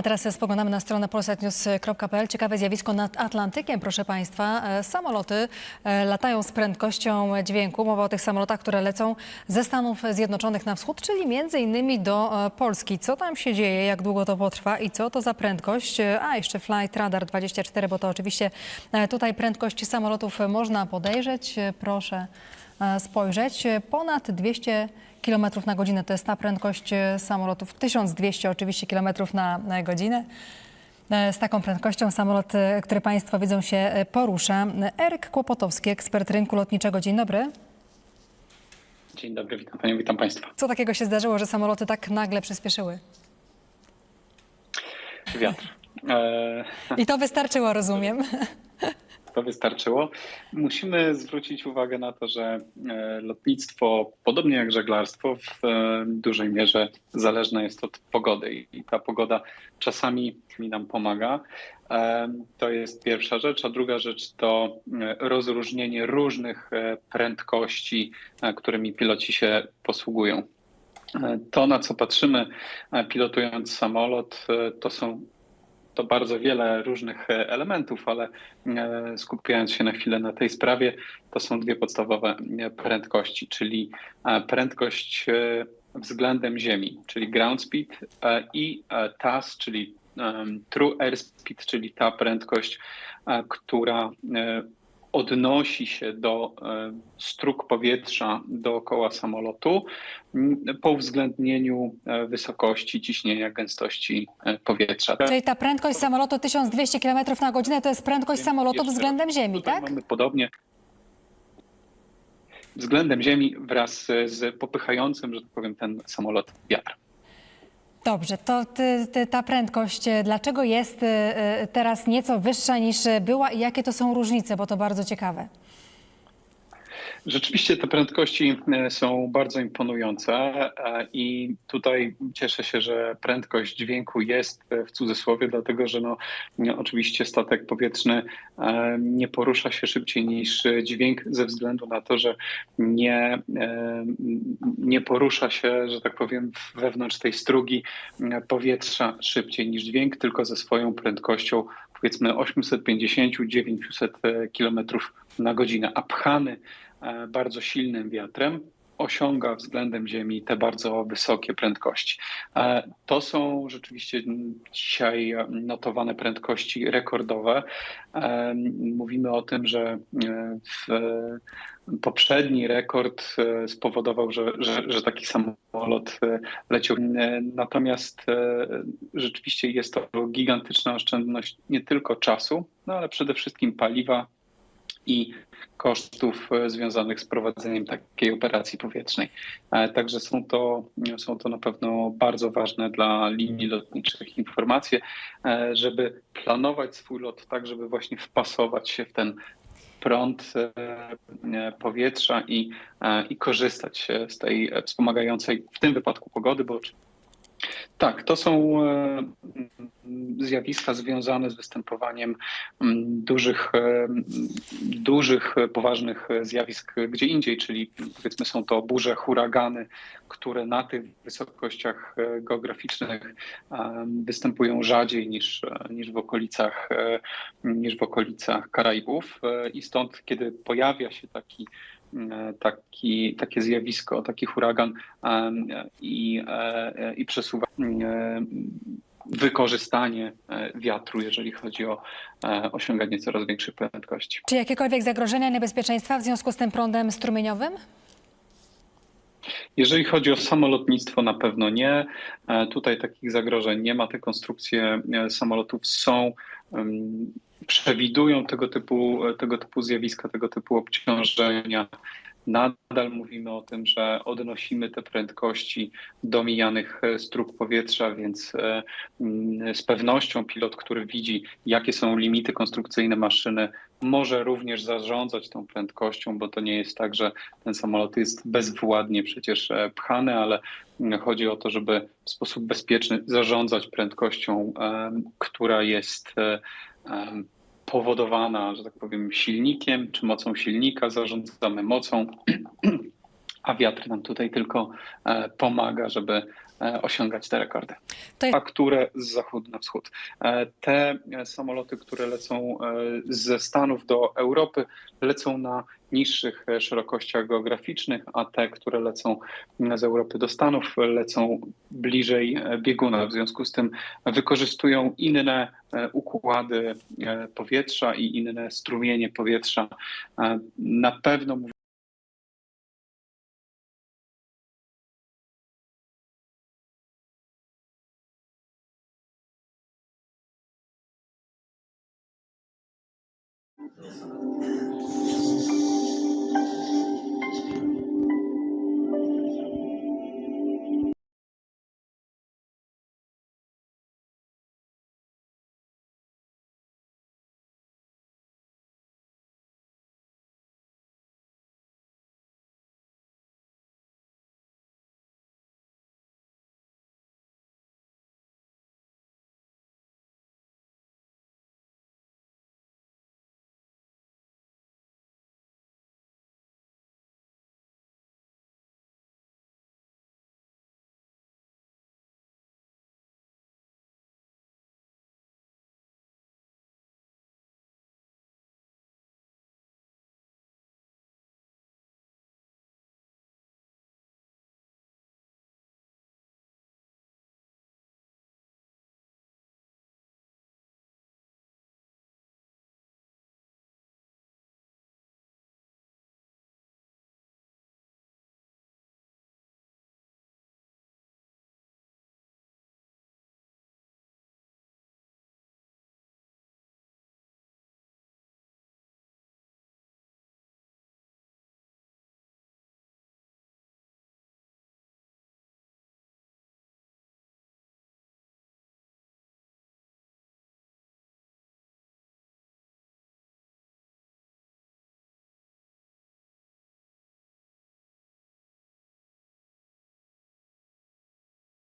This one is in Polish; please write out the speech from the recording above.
A teraz spoglądamy na stronę polsatnews.pl. Ciekawe zjawisko nad Atlantykiem, proszę Państwa. E, Samoloty e, latają z prędkością dźwięku. Mowa o tych samolotach, które lecą ze Stanów Zjednoczonych na wschód, czyli między innymi do e, Polski. Co tam się dzieje, jak długo to potrwa i co to za prędkość? A, jeszcze Flight Radar 24, bo to oczywiście tutaj prędkość samolotów można podejrzeć. Proszę spojrzeć. E, Ponad 200 km na godzinę to jest ta prędkość e, samolotów. 1200 oczywiście km na, godzinę. E, Z taką prędkością samolot, który Państwo widzą się porusza. Eryk Kłopotowski, ekspert rynku lotniczego. Dzień dobry. Dzień dobry, witam Panią, witam Państwa. Co takiego się zdarzyło, że samoloty tak nagle przyspieszyły? Wiatr. I to wystarczyło, rozumiem. to wystarczyło. Musimy zwrócić uwagę na to, że e, lotnictwo, podobnie jak żeglarstwo, w e, dużej mierze zależne jest od pogody i ta pogoda czasami mi nam pomaga. E, To jest pierwsza rzecz, a druga rzecz to rozróżnienie różnych prędkości, którymi piloci się posługują. To, na co patrzymy pilotując samolot, to są to bardzo wiele różnych e, elementów, ale e, skupiając się na chwilę na tej sprawie, to są dwie podstawowe e, prędkości, czyli prędkość względem Ziemi, czyli ground speed i TAS, czyli true airspeed, czyli ta prędkość, która odnosi się do e, strug powietrza dookoła samolotu po uwzględnieniu e, wysokości ciśnienia, gęstości e, powietrza. Czyli ta prędkość samolotu 1200 km na godzinę to jest prędkość samolotu względem Ziemi, tak? Mamy podobnie względem Ziemi wraz z popychającym, że tak powiem, ten samolot wiatr. Dobrze, to ty, ty, ta prędkość, e, dlaczego jest e, e, teraz nieco wyższa niż była i jakie to są różnice, bo to bardzo ciekawe. Rzeczywiście te prędkości e, są bardzo imponujące e, i tutaj cieszę się, że prędkość dźwięku jest e, w cudzysłowie, dlatego że no, oczywiście statek powietrzny nie porusza się szybciej niż dźwięk ze względu na to, że nie, nie porusza się, że tak powiem, wewnątrz tej strugi powietrza szybciej niż dźwięk, tylko ze swoją prędkością powiedzmy 850-900 km na godzinę, a pchany bardzo silnym wiatrem osiąga względem Ziemi te bardzo wysokie prędkości. E, To są rzeczywiście dzisiaj e, notowane prędkości rekordowe. E, Mówimy o tym, że e, poprzedni rekord e, spowodował, że, że, że taki samolot e, leciał. E, Natomiast e, rzeczywiście jest to gigantyczna oszczędność nie tylko czasu, no ale przede wszystkim paliwa i kosztów e, związanych z prowadzeniem takiej operacji powietrznej. E, Także są to, są to na pewno bardzo ważne dla linii lotniczych informacje, e, żeby planować swój lot tak, żeby właśnie wpasować się w ten prąd powietrza i, i korzystać z tej wspomagającej w tym wypadku pogody, bo tak, to są e, zjawiska związane z występowaniem mm, dużych, e, dużych, e, poważnych zjawisk gdzie indziej, czyli powiedzmy są to burze, huragany, które na tych wysokościach geograficznych występują rzadziej niż, niż, w okolicach, niż w okolicach Karaibów. I stąd, kiedy pojawia się taki taki, takie zjawisko, taki huragan em, i, e, i przesuwa e, wykorzystanie e, wiatru, jeżeli chodzi o e, osiąganie coraz większych prędkości. Czy jakiekolwiek zagrożenia, niebezpieczeństwa w związku z tym prądem strumieniowym? Jeżeli chodzi o samolotnictwo, na pewno nie. E, Tutaj takich zagrożeń nie ma. Te konstrukcje e, samolotów są, przewidują tego typu, e, tego typu zjawiska, tego typu obciążenia. Nadal mówimy o tym, że odnosimy te prędkości do mijanych e, strug powietrza, więc e, mm, z pewnością pilot, który widzi, jakie są limity konstrukcyjne maszyny, może również zarządzać tą prędkością, bo to nie jest tak, że ten samolot jest bezwładnie przecież e, pchany, ale mm, chodzi o to, żeby w sposób bezpieczny zarządzać prędkością, em, która jest e, powodowana, że tak powiem, silnikiem czy mocą silnika. Zarządzamy mocą a wiatr nam tutaj tylko e, pomaga, żeby osiągać te rekordy. A które z zachodu na wschód. E, Te e, samoloty, które lecą e, ze Stanów do Europy, lecą na niższych e, szerokościach geograficznych, a te, które lecą z Europy do Stanów, lecą bliżej e, bieguna. W związku z tym wykorzystują inne e, układy e, powietrza i inne strumienie powietrza. E, Na pewno フフフフ。